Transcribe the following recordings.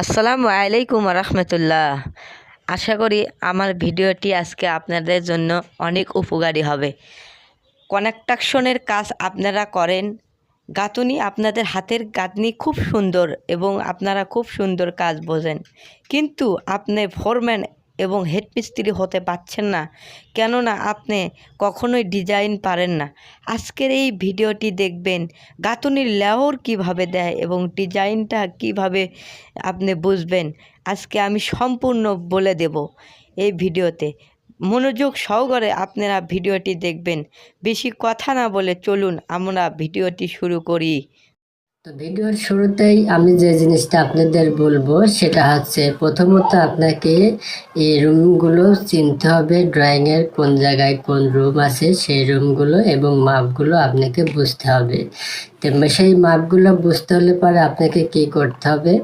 আসসালামু আলাইকুম রহমতুল্লাহ। আশা করি আমার ভিডিওটি আজকে আপনাদের জন্য অনেক উপকারী হবে। কনেকট্রাকশনের কাজ আপনারা করেন। গাঁথুনি আপনাদের হাতের গাঁথনি খুব সুন্দর এবং আপনারা খুব সুন্দর কাজ বোঝেন। কিন্তু আপনি ফোরম্যান এবং হেড মিস্ত্রি হতে পারছেন না। কেননা আপনি কখনোই ডিজাইন পারেন না। আজকের এই ভিডিওটি দেখবেন গাঁথুনির লেয়ার কীভাবে দেয় এবং ডিজাইনটা কীভাবে আপনি বুঝবেন। আজকে আমি সম্পূর্ণ বলে দেব এই ভিডিওতে। মনোযোগ সহকারে আপনারা ভিডিওটি দেখবেন। বেশি কথা না বলে চলুন আমরা ভিডিওটি শুরু করি। তো ভিডিওর শুরুতেই আমি যে জিনিসটা আপনাদের বলব, সেটা হচ্ছে প্রথমত আপনাকে এই রুমগুলো চিনতে হবে ড্রয়িংয়ের কোন জায়গায় কোন রুম আছে, সেই রুমগুলো এবং মাপগুলো আপনাকে বুঝতে হবে। তো সেই মাপগুলো বুঝতে হলে পরে আপনাকে কি করতে হবে?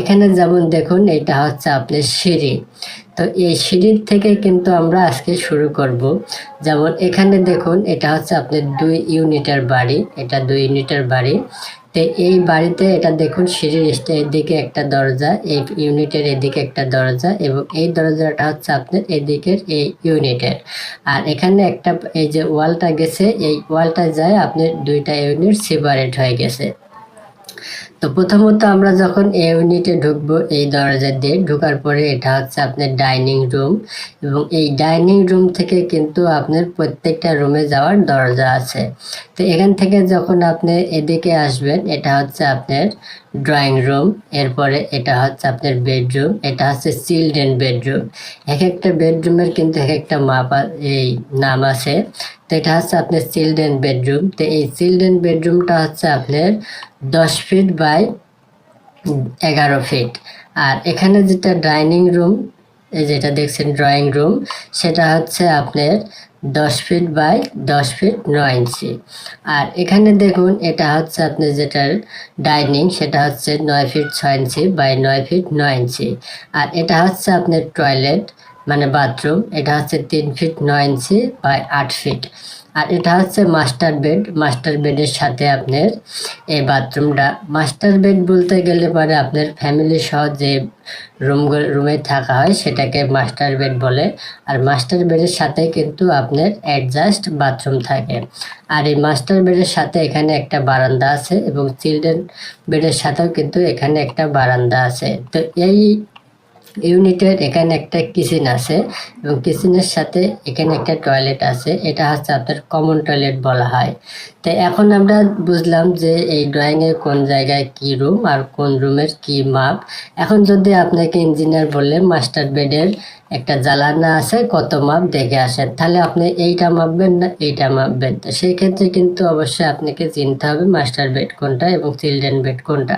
এখানে যেমন দেখুন, এটা হচ্ছে আপনার সিঁড়ি। তো এই সিঁড়ির থেকে কিন্তু আমরা আজকে শুরু করব। যেমন এখানে দেখুন, এটা হচ্ছে আপনার দুই ইউনিটের বাড়ি, এটা দুই ইউনিটের বাড়ি। তো এই বাড়িতে এটা দেখুন সিঁড়ির এদিকে একটা দরজা, এই ইউনিটের এদিকে একটা দরজা এবং এই দরজাটা হচ্ছে আপনার এদিকের এই ইউনিটের। আর এখানে একটা এই যে ওয়ালটা গেছে, এই ওয়ালটা যায় আপনার দুইটা ইউনিট সেপারেট হয়ে গেছে। তো প্রথমত আমরা যখন এই ইউনিটে ঢুকবো, এই দরজা দিয়ে, ঢোকার পরে এটা হচ্ছে আপনার ডাইনিং রুম এবং এই ডাইনিং রুম থেকে কিন্তু আপনার প্রত্যেকটা রুমে যাওয়ার দরজা আছে। তো এখান থেকে যখন আপনি এদিকে আসবেন, এটা হচ্ছে আপনার ড্রয়িং রুম, এরপরে এটা হচ্ছে আপনার বেডরুম, এটা হচ্ছে চিলড্রেন বেডরুম। এক একটা বেডরুমের কিন্তু এক একটা মাপ এই নাম আছে। তো এটা হচ্ছে আপনার চিলড্রেন বেডরুম। তো এই চিলড্রেন বেডরুমটা হচ্ছে আপনার দশ ফিট বাই এগারো ফিট। আর এখানে যেটা ডাইনিং রুম, এই যেটা দেখছেন ড্রয়িং রুম, সেটা হচ্ছে আপনার দশ ফিট বাই দশ ফিট নয় ইঞ্চি আর এখানে দেখুন, এটা হচ্ছে আপনি যেটার ডাইনিং সেটা হচ্ছে নয় ফিট ছয় ইঞ্চি বাই নয় ফিট নয় ইঞ্চি আর এটা হচ্ছে আপনার টয়লেট মানে বাথরুম এটা হচ্ছে তিন ফিট নয় ইঞ্চি বাই আট ফিট আর এটা হচ্ছে মাস্টার বেড মাস্টার বেডের সাথে আপনার এই বাথরুমটা মাস্টার বেড বলতে গেলে পরে আপনার ফ্যামিলি সহ যে রুম রুমে থাকা হয় সেটাকে মাস্টার বেড বলে। আর মাস্টার বেডের সাথে কিন্তু আপনার অ্যাডজাস্ট বাথরুম থাকে। আর এই মাস্টার বেডের সাথে এখানে একটা বারান্দা আছে এবং চিলড্রেন বেডের সাথেও কিন্তু এখানে একটা বারান্দা আছে। তো এই ইউনিটের এখানে একটা কিচেন আছে এবং কিচেনের সাথে এখানে একটা টয়লেট আছে। এটা হচ্ছে আপনার কমন টয়লেট বলা হয়। তো এখন আমরা বুঝলাম যে এই ড্রয়িংয়ের কোন জায়গায় কি রুম আর কোন রুমের কি মাপ। এখন যদি আপনাকে ইঞ্জিনিয়ার বললে মাস্টার বেডের একটা জ্বালানা আছে, কত মাপ দেখে আসেন? তাহলে আপনি এইটা মাপবেন না এইটা মাপবেন তো সেই ক্ষেত্রে কিন্তু অবশ্যই আপনাকে চিনতে হবে মাস্টার বেড কোনটা এবং চিলড্রেন বেড কোনটা।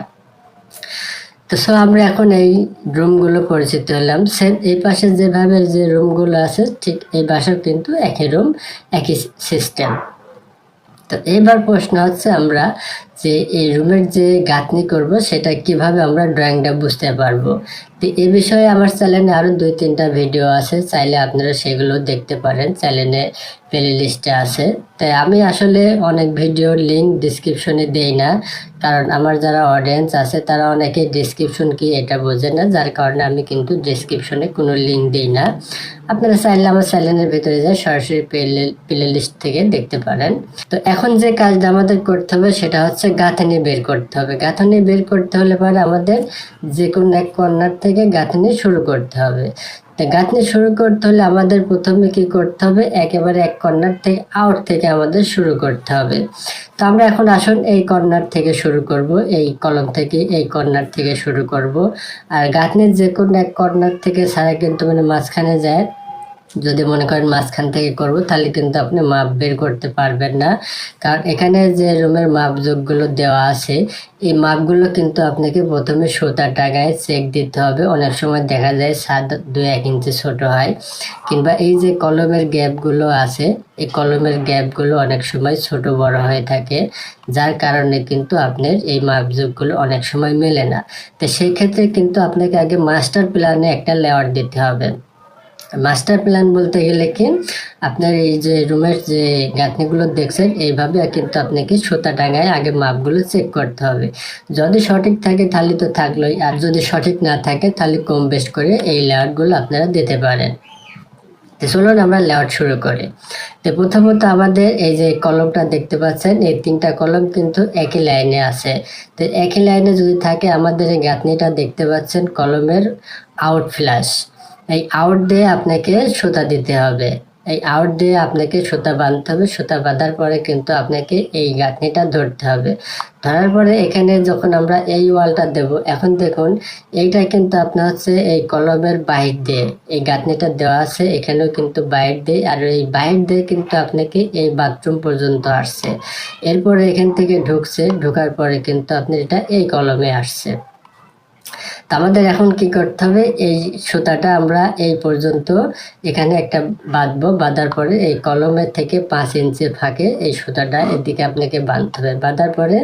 তো সো আমরা এখন এই রুমগুলো পরিচিত হলাম। সেম এই পাশে যেভাবে যে রুমগুলো আছে, ঠিক এই পাশেও কিন্তু একই রুম, একই সিস্টেম তো এবার প্রশ্ন হচ্ছে আমরা যে এই রুমের যে গাঁথনি করব, সেটা কীভাবে আমরা ড্রয়িংটা বুঝতে পারব? তো এ বিষয়ে আমার চ্যানেলে আরও দুই, তিনটা ভিডিও আছে, চাইলে আপনারা সেগুলো দেখতে পারেন, চ্যানেলে প্লে লিস্টে আছে। তাই আমি আসলে অনেক ভিডিওর লিঙ্ক ডিসক্রিপশনে দেই না, কারণ আমার যারা অডিয়েন্স আছে, তারা অনেকে ডিসক্রিপশন কি এটা বোঝে না, যার কারণে আমি কিন্তু ডিসক্রিপশনে কোনো লিঙ্ক দিই না। আপনারা চাইলে আমার চ্যানেলের ভিতরে যায় সরাসরি প্লে প্লে লিস্ট থেকে দেখতে পারেন। তো এখন যে কাজটা আমাদের করতে হবে, সেটা হচ্ছে গাঁথনি বের করতে হবে। গাঁথনি বের করতে হলে পরে আমাদের যে কোনো এক কর্নার থেকে গাঁথনি শুরু করতে হবে। তো গাঁথনি শুরু করতে হলে আমাদের প্রথমে কি করতে হবে? একেবারে এক কর্নার থেকে আউট থেকে আমাদের শুরু করতে হবে। তো আমরা এখন আসুন এই কর্নার থেকে শুরু করব। এই কলম থেকে এই কর্নার থেকে শুরু করব। আর গাঁথনির যে কোনো এক কর্নার থেকে ছাড়া কিন্তু মানে মাঝখানে যায়। যদি মনে করেন মাঝখান থেকে করব, তাহলে কিন্তু আপনি মাপ বের করতে পারবেন না। কারণ এখানে যে রুমের মাপযোগগুলো দেওয়া আছে, এই মাপগুলো কিন্তু আপনাকে প্রথমে সুতা টাকায় চেক দিতে হবে। অনেক সময় দেখা যায় সাত দুই এক ইঞ্চি ছোট হয়। কিংবা এই যে কলমের গ্যাপগুলো আছে, এই কলমের গ্যাপগুলো অনেক সময় ছোট বড় হয়ে থাকে। যার কারণে কিন্তু আপনার এই মাপযোগগুলো অনেক সময় মেলে না। তো সেই ক্ষেত্রে কিন্তু আপনাকে আগে মাস্টার প্ল্যানে একটা লেয়ার দিতে হবে। মাস্টার প্ল্যান বলতে গেলে কি, আপনার এই যে রুমের যে গাঁথনিগুলো দেখছেন, এইভাবে কিন্তু আপনাকে সুতা টাঙায় আগে মাপগুলো চেক করতে হবে। যদি সঠিক থাকে তাহলে তো থাকলোই, আর যদি সঠিক না থাকে তাহলে কম বেশ করে এই লেয়ারগুলো আপনারা দিতে পারেন। তো চলুন আমরা লেআউট শুরু করি। তো প্রথমত আমাদের এই যে কলমটা দেখতে পাচ্ছেন, এই তিনটা কলম কিন্তু একই লাইনে আছে। তো একই লাইনে যদি থাকে আমাদের এই গাঁথনিটা দেখতে পাচ্ছেন কলমের আউট ফ্ল্যাশ। এই আউট দিয়ে আপনাকে সুতা দিতে হবে। এই আউট দিয়ে আপনাকে সুতা বাঁধতে হবে। সুতা বাঁধার পরে কিন্তু আপনাকে এই গাঁথনিটা ধরতে হবে। ধরার পরে এখানে যখন আমরা এই ওয়ালটা দেব, এখন দেখুন, এইটা কিন্তু আপনার হচ্ছে এই কলমের বাইর দিয়ে এই গাঁথনিটা দেওয়া আছে। এখানেও কিন্তু বাইর দিয়ে আর এই বাইর দিয়ে কিন্তু আপনাকে এই বাথরুম পর্যন্ত আসছে। এরপরে এখান থেকে ঢুকছে। ঢোকার পরে কিন্তু আপনি এটা এই কলমে আসছে। আমাদের এখন কি করতে হবে? এই সুতাটা আমরা এই পর্যন্ত এখানে একটা বাঁধবো। বাঁধার পরে এই কলমের থেকে পাঁচ ইঞ্চি ফাঁকে এই সুতাটা এদিকে আপনাকে বাঁধতে হবে। বাঁধার পরে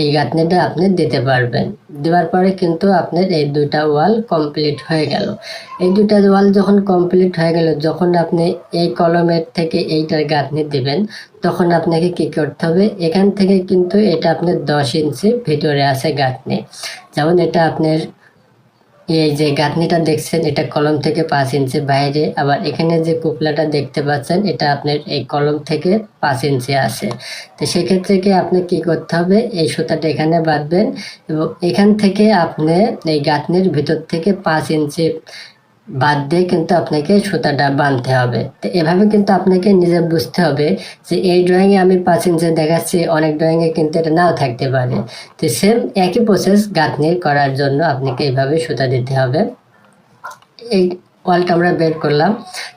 এই গাঁথনিটা আপনি দিতে পারবেন। দেওয়ার পরে কিন্তু আপনার এই দুটা ওয়াল কমপ্লিট হয়ে গেল। এই দুটা ওয়াল যখন কমপ্লিট হয়ে গেল, যখন আপনি এই কলমের থেকে এইটার গাঁথনি দিবেন, তখন আপনাকে কি করতে হবে? এখান থেকে কিন্তু এটা আপনার দশ ইঞ্চি ভিতরে আছে গাঁথনি। যেমন এটা আপনার এই যে গাঁথনিটা দেখছেন, এটা কলম থেকে পাঁচ ইঞ্চি বাইরে। আবার এখানে যে কুপলাটা দেখতে পাচ্ছেন, এটা আপনার এই কলম থেকে পাঁচ ইঞ্চি আছে। তো সেক্ষেত্রে কি আপনি কি করতে হবে? এই সুতাটা এখানে বাঁধবেন এবং এখান থেকে আপনি এই গাঁথনির ভিতর থেকে পাঁচ ইঞ্চি বাদ দিয়ে কিন্তু আপনাকে সুতাটা বাঁধতে হবে। তো এভাবে কিন্তু আপনাকে নিজে বুঝতে হবে যে এই ড্রয়িংয়ে আমি পাঁচ ইঞ্চি দেখাচ্ছি, অনেক ড্রয়িংয়ে কিন্তু এটা নাও থাকতে পারে। তো সেম একই প্রসেস গাঁথনি করার জন্য আপনাকে এইভাবে সুতা দিতে হবে। এই ওয়ালটা আমরা বের করলাম।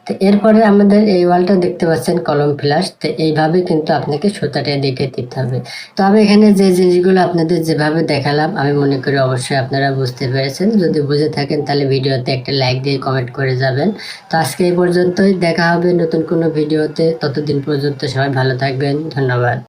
তো এরপরে আমাদের এই ওয়ালটা দেখতে পাচ্ছেন কলম ফ্লাশ। তো এইভাবে কিন্তু আপনাকে সুতাটা দেখে দিতে হবে। তো আমি এখানে যে জিনিসগুলো আপনাদের যেভাবে দেখালাম, আমি মনে করি অবশ্যই আপনারা বুঝতে পেরেছেন। যদি বুঝে থাকেন, তাহলে ভিডিওতে একটা লাইক দিয়ে কমেন্ট করে যাবেন। তো আজকে এই পর্যন্তই। দেখা হবে নতুন কোনো ভিডিওতে। ততদিন পর্যন্ত সবাই ভালো থাকবেন। ধন্যবাদ।